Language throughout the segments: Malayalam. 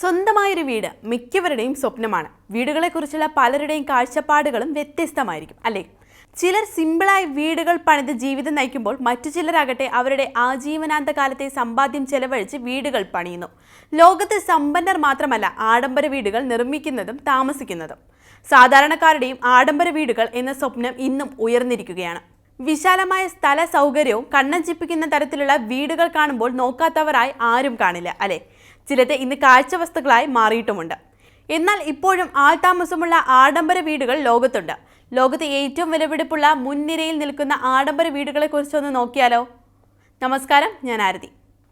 സ്വന്തമായൊരു വീട് മിക്കവരുടെയും സ്വപ്നമാണ്. വീടുകളെക്കുറിച്ചുള്ള പലരുടെയും കാഴ്ചപ്പാടുകളും വ്യത്യസ്തമായിരിക്കും അല്ലേ? ചിലർ സിമ്പിളായി വീടുകൾ പണിത് ജീവിതം നയിക്കുമ്പോൾ മറ്റു ചിലരാകട്ടെ അവരുടെ ആജീവനാന്ത കാലത്തെ സമ്പാദ്യം ചെലവഴിച്ച് വീടുകൾ പണിയുന്നു. ലോകത്തെ സമ്പന്നർ മാത്രമല്ല ആഡംബര വീടുകൾ നിർമ്മിക്കുന്നതും താമസിക്കുന്നതും. സാധാരണക്കാരുടെയും ആഡംബര വീടുകൾ എന്ന സ്വപ്നം ഇന്നും ഉയർന്നിരിക്കുകയാണ്. വിശാലമായ സ്ഥല സൗകര്യവും കണ്ണഞ്ചിപ്പിക്കുന്ന തരത്തിലുള്ള വീടുകൾ കാണുമ്പോൾ നോക്കാത്തവരായി ആരും കാണില്ല അല്ലെ? ചിലത് ഇന്ന് കാഴ്ച വസ്തുക്കളായി മാറിയിട്ടുമുണ്ട്. എന്നാൽ ഇപ്പോഴും ആൾതാമസമുള്ള ആഡംബര വീടുകൾ ലോകത്തുണ്ട്. ലോകത്തെ ഏറ്റവും വിലപിടിപ്പുള്ള മുൻനിരയിൽ നിൽക്കുന്ന ആഡംബര വീടുകളെ കുറിച്ചൊന്ന് നോക്കിയാലോ? നമസ്കാരം ഞാൻ ആരതി.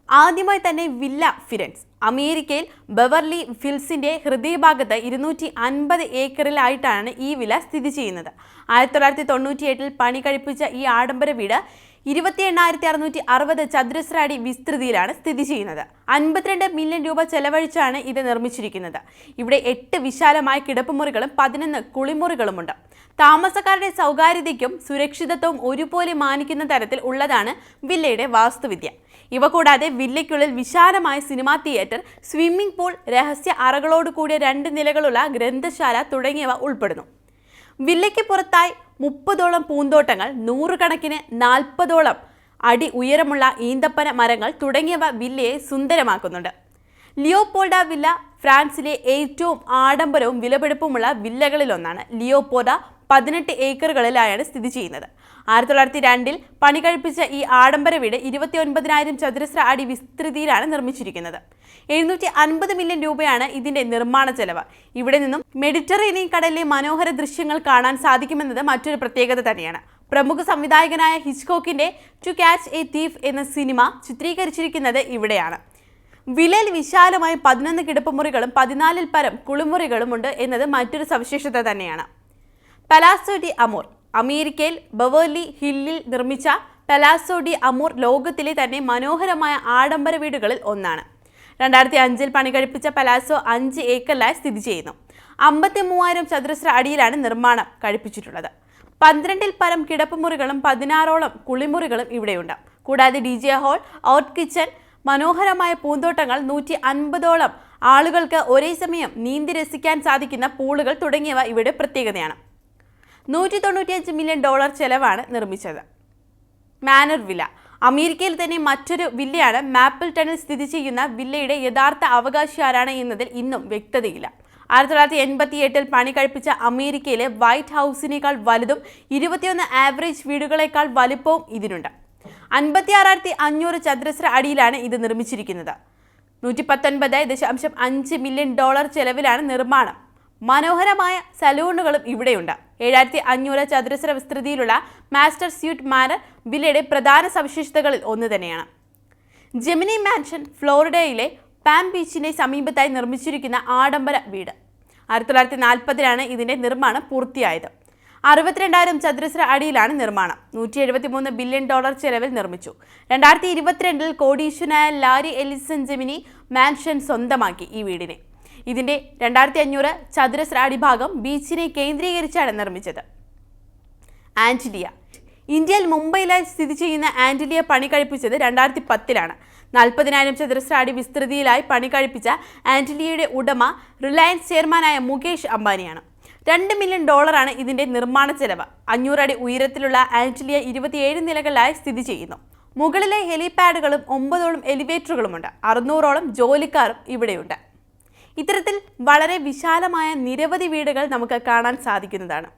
ആദ്യമായി തന്നെ വില്ല ഫിരൻസ്. അമേരിക്കയിൽ ബെവർലി ഫിൽസിന്റെ ഹൃദയഭാഗത്ത് ഇരുന്നൂറ്റി അൻപത് ഏക്കറിലായിട്ടാണ് ഈ വില സ്ഥിതി ചെയ്യുന്നത്. ആയിരത്തി തൊള്ളായിരത്തി തൊണ്ണൂറ്റി എട്ടിൽ പണി കഴിപ്പിച്ച ഈ ആഡംബര വീട് ഇരുപത്തി എണ്ണായിരത്തി അറുന്നൂറ്റി അറുപത് ചതുരശ്ര അടി വിസ്തൃതിയിലാണ് സ്ഥിതി ചെയ്യുന്നത്. അൻപത്തിരണ്ട് മില്യൺ രൂപ ചെലവഴിച്ചാണ് ഇത് നിർമ്മിച്ചിരിക്കുന്നത്. ഇവിടെ എട്ട് വിശാലമായ കിടപ്പുമുറികളും പതിനൊന്ന് കുളിമുറികളുമുണ്ട്. താമസക്കാരുടെ സൗകാര്യതയ്ക്കും സുരക്ഷിതത്വവും ഒരുപോലെ മാനിക്കുന്ന തരത്തിൽ ഉള്ളതാണ് വില്ലയുടെ വാസ്തുവിദ്യ. ഇവ കൂടാതെ വില്ലയ്ക്കുള്ളിൽ വിശാലമായ സിനിമാ തിയേറ്റർ സ്വിമ്മിംഗ് പൂൾ രഹസ്യ അറകളോട് കൂടിയ രണ്ട് നിലകളുള്ള ഗ്രന്ഥശാല തുടങ്ങിയവ ഉൾപ്പെടുന്നു. വില്ലയ്ക്ക് പുറത്തായി മുപ്പതോളം പൂന്തോട്ടങ്ങൾ നൂറുകണക്കിന് നാൽപ്പതോളം അടി ഉയരമുള്ള ഈന്തപ്പന മരങ്ങൾ തുടങ്ങിയവ വില്ലയെ സുന്ദരമാക്കുന്നുണ്ട്. ലിയോപോൾഡ വില്ല ഫ്രാൻസിലെ ഏറ്റവും ആഡംബരവും വിലപിടിപ്പുമുള്ള വില്ലകളിലൊന്നാണ്. ലിയോപോഡ പതിനെട്ട് ഏക്കറുകളിലായാണ് സ്ഥിതി ചെയ്യുന്നത്. ആയിരത്തി തൊള്ളായിരത്തി രണ്ടിൽ പണി കഴിപ്പിച്ച ഈ ആഡംബര വീട് ഇരുപത്തി ഒൻപതിനായിരം ചതുരശ്ര അടി വിസ്തൃതിയിലാണ് നിർമ്മിച്ചിരിക്കുന്നത്. എഴുന്നൂറ്റി അൻപത് മില്യൺ രൂപയാണ് ഇതിന്റെ നിർമ്മാണ ചെലവ്. ഇവിടെ നിന്നും മെഡിറ്ററേനിയൻ കടലിലെ മനോഹര ദൃശ്യങ്ങൾ കാണാൻ സാധിക്കുമെന്നത് മറ്റൊരു പ്രത്യേകത തന്നെയാണ്. പ്രമുഖ സംവിധായകനായ ഹിച്ച്കോക്കിന്റെ ടു ക്യാച്ച് എ തീഫ് എന്ന സിനിമ ചിത്രീകരിച്ചിരിക്കുന്നത് ഇവിടെയാണ്. വിലയിൽ വിശാലമായി പതിനൊന്ന് കിടപ്പുമുറികളും പതിനാലിൽ പരം കുളിമുറികളുമുണ്ട് എന്നത് മറ്റൊരു സവിശേഷത തന്നെയാണ്. പലാസോ ഡി അമൂർ അമേരിക്കയിൽ ബവേർലി ഹില്ലിൽ നിർമ്മിച്ച പലാസോ ഡി അമൂർ ലോകത്തിലെ തന്നെ മനോഹരമായ ആഡംബര വീടുകളിൽ ഒന്നാണ്. രണ്ടായിരത്തി അഞ്ചിൽ പണികഴിപ്പിച്ച പലാസോ അഞ്ച് ഏക്കറിലായി സ്ഥിതി ചെയ്യുന്നു. അമ്പത്തി മൂവായിരം ചതുരശ്ര അടിയിലാണ് നിർമ്മാണം കഴിപ്പിച്ചിട്ടുള്ളത്. പന്ത്രണ്ടിൽ പരം കിടപ്പുമുറികളും പതിനാറോളം കുളിമുറികളും ഇവിടെയുണ്ട്. കൂടാതെ D J hall out kitchen മനോഹരമായ പൂന്തോട്ടങ്ങൾ നൂറ്റി അൻപതോളം ആളുകൾക്ക് ഒരേ സമയം നീന്തി രസിക്കാൻ സാധിക്കുന്ന പൂളുകൾ തുടങ്ങിയവ ഇവിടെ പ്രത്യേകതയാണ്. നൂറ്റി തൊണ്ണൂറ്റിയഞ്ച് മില്യൺ ഡോളർ ചെലവാണ് നിർമ്മിച്ചത്. മാനർ വില. അമേരിക്കയിൽ തന്നെ മറ്റൊരു വില്ലയാണ് മാപ്പിൾ ടണിൽ സ്ഥിതി ചെയ്യുന്ന വില്ലയുടെ യഥാർത്ഥ അവകാശി ആരാണ് എന്നതിൽ ഇന്നും വ്യക്തതയില്ല. ആയിരത്തി തൊള്ളായിരത്തി എൺപത്തി എട്ടിൽ പണി കഴിപ്പിച്ച അമേരിക്കയിലെ വൈറ്റ് ഹൗസിനേക്കാൾ വലുതും ഇരുപത്തിയൊന്ന് ആവറേജ് വീടുകളേക്കാൾ വലുപ്പവും ഇതിനുണ്ട്. അൻപത്തി ആറായിരത്തി അഞ്ഞൂറ് ചതുരശ്ര അടിയിലാണ് ഇത് നിർമ്മിച്ചിരിക്കുന്നത്. നൂറ്റി പത്തൊൻപത് ദശാംശം അഞ്ച് മില്യൺ ഡോളർ ചെലവിലാണ് നിർമ്മാണം. മനോഹരമായ സലൂണുകളും ഇവിടെയുണ്ട്. ഏഴായിരത്തി അഞ്ഞൂറ് ചതുരശ്ര വിസ്തൃതിയിലുള്ള മാസ്റ്റർ സ്യൂട്ട് മാനർ വില്ലയുടെ പ്രധാന സവിശേഷതകളിൽ ഒന്ന് തന്നെയാണ്. ജെമിനി മാൻഷൻ ഫ്ലോറിഡയിലെ പാം ബീച്ചിന്റെ സമീപത്തായി നിർമ്മിച്ചിരിക്കുന്ന ആഡംബര വീട്. ആയിരത്തി തൊള്ളായിരത്തി നാൽപ്പതിലാണ് ഇതിന്റെ നിർമ്മാണം പൂർത്തിയായത്. അറുപത്തിരണ്ടായിരം ചതുരശ്ര അടിയിലാണ് നിർമ്മാണം. നൂറ്റി എഴുപത്തി മൂന്ന് ബില്യൺ ഡോളർ ചെലവിൽ നിർമ്മിച്ചു. രണ്ടായിരത്തി ഇരുപത്തിരണ്ടിൽ കോടീശ്വനായ ലാരി എലിസൺ ജെമിനി മാൻഷൻ സ്വന്തമാക്കി ഈ വീടിനെ. ഇതിന്റെ രണ്ടായിരത്തി അഞ്ഞൂറ് ചതുരശ്ര അടിഭാഗം ബീച്ചിനെ കേന്ദ്രീകരിച്ചാണ് നിർമ്മിച്ചത്. ആന്റിലിയ. ഇന്ത്യയിൽ മുംബൈയിലായി സ്ഥിതി ചെയ്യുന്ന ആന്റിലിയ പണി കഴിപ്പിച്ചത് രണ്ടായിരത്തി പത്തിലാണ് നാൽപ്പതിനായിരം ചതുരശ്ര അടി വിസ്തൃതിയിലായി പണി കഴിപ്പിച്ച ആന്റിലിയയുടെ ഉടമ റിലയൻസ് ചെയർമാനായ മുകേഷ് അംബാനിയാണ്. രണ്ട് മില്യൺ ഡോളറാണ് ഇതിന്റെ നിർമ്മാണ ചെലവ്. അഞ്ഞൂറടി ഉയരത്തിലുള്ള ആന്റിലിയ ഇരുപത്തിയേഴ് നിലകളിലായി സ്ഥിതി ചെയ്യുന്നു. മുകളിലെ ഹെലിപാഡുകളും ഒമ്പതോളം എലിവേറ്ററുകളുമുണ്ട്. അറുന്നൂറോളം ജോലിക്കാരും ഇവിടെയുണ്ട്. ഇത്തരത്തിൽ വളരെ വിശാലമായ നിരവധി വീടുകൾ നമുക്ക് കാണാൻ സാധിക്കുന്നതാണ്.